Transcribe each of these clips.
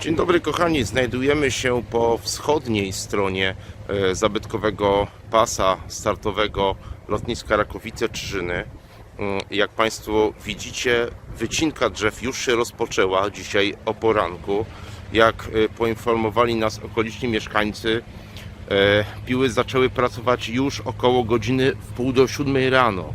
Dzień dobry kochani, znajdujemy się po wschodniej stronie e, zabytkowego pasa startowego lotniska Rakowice-Czyżyny. Mm, Jak Państwo widzicie, wycinka drzew już się rozpoczęła dzisiaj o poranku. Jak e, poinformowali nas okoliczni mieszkańcy, e, piły zaczęły pracować już około godziny w pół do siódmej rano.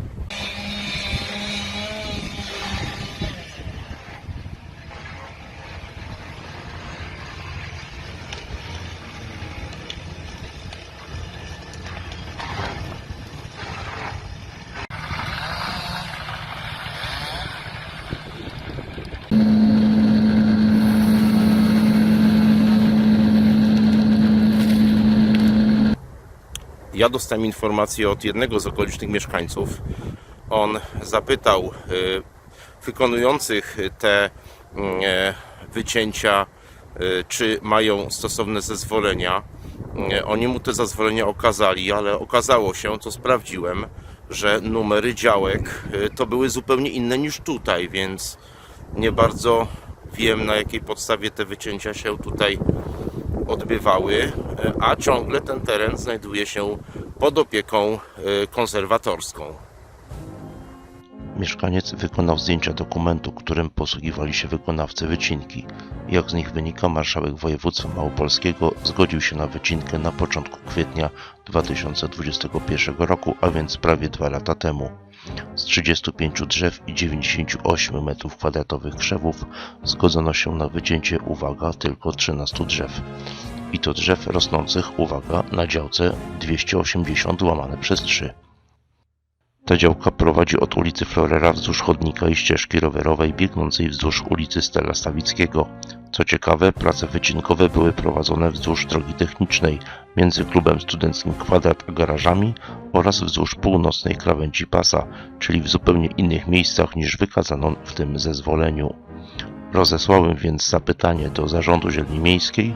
Ja dostałem informację od jednego z okolicznych mieszkańców. On zapytał y, wykonujących te mm, e, wycięcia, y, czy mają stosowne zezwolenia. Y, Oni mu te zezwolenia okazali, ale okazało się, to sprawdziłem, że numery działek to były zupełnie inne niż tutaj, więc nie bardzo wiem na jakiej podstawie te wycięcia się tutaj odbywały, a ciągle ten teren znajduje się pod opieką e, konserwatorską. Mieszkaniec wykonał zdjęcia dokumentu, którym posługiwali się wykonawcy wycinki. Jak z nich wynika, marszałek województwa małopolskiego zgodził się na wycinkę na początku kwietnia 2021 roku, a więc prawie dwa lata temu. Z 35 drzew i 98 m2 krzewów zgodzono się na wycięcie, uwaga, tylko 13 drzew. I to drzew rosnących, uwaga, na działce 280 łamane przez 3. Ta działka prowadzi od ulicy Florera wzdłuż chodnika i ścieżki rowerowej biegnącej wzdłuż ulicy Stella Stawickiego. Co ciekawe, prace wycinkowe były prowadzone wzdłuż drogi technicznej między klubem studenckim Kwadrat a garażami oraz wzdłuż północnej krawędzi pasa, czyli w zupełnie innych miejscach niż wykazano w tym zezwoleniu. Rozesłałem więc zapytanie do Zarządu Zieleni Miejskiej,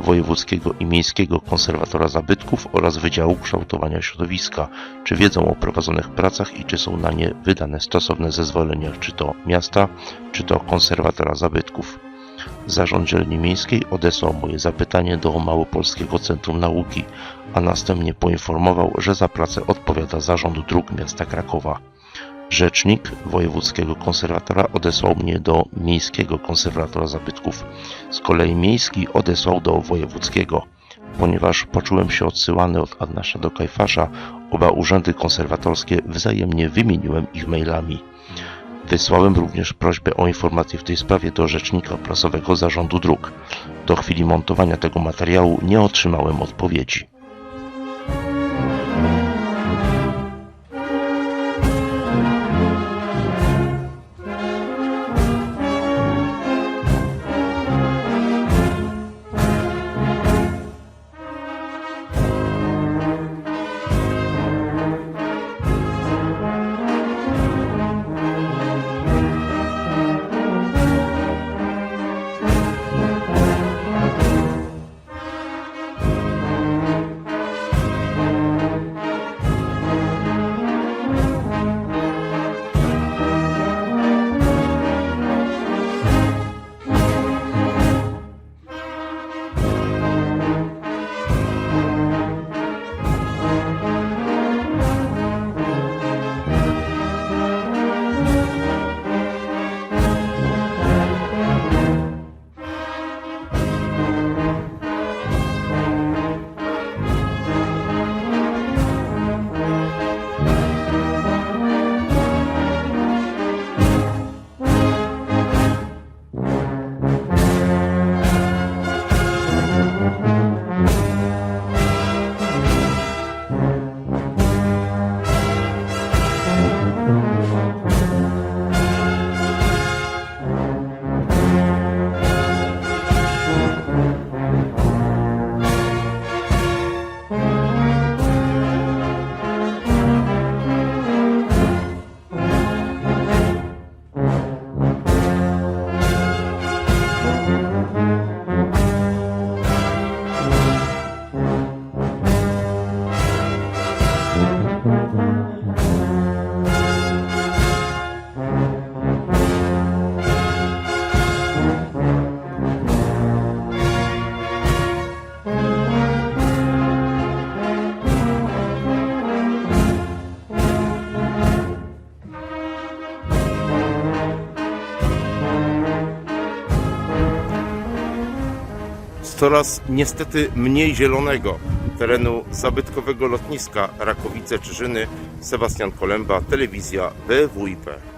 Wojewódzkiego i Miejskiego Konserwatora Zabytków oraz Wydziału Kształtowania Środowiska, czy wiedzą o prowadzonych pracach i czy są na nie wydane stosowne zezwolenia, czy to miasta, czy to konserwatora zabytków. Zarząd Zieleni Miejskiej odesłał moje zapytanie do Małopolskiego Centrum Nauki, a następnie poinformował, że za pracę odpowiada Zarząd Dróg Miasta Krakowa. Rzecznik Wojewódzkiego Konserwatora odesłał mnie do Miejskiego Konserwatora Zabytków. Z kolei Miejski odesłał do Wojewódzkiego. Ponieważ poczułem się odsyłany od Adnasza do Kajfasza, oba urzędy konserwatorskie wzajemnie wymieniłem ich mailami. Wysłałem również prośbę o informację w tej sprawie do Rzecznika Prasowego Zarządu Dróg. Do chwili montowania tego materiału nie otrzymałem odpowiedzi. Coraz niestety mniej zielonego terenu zabytkowego lotniska Rakowice-Czyżyny. Sebastian Kolemba, telewizja BWIP.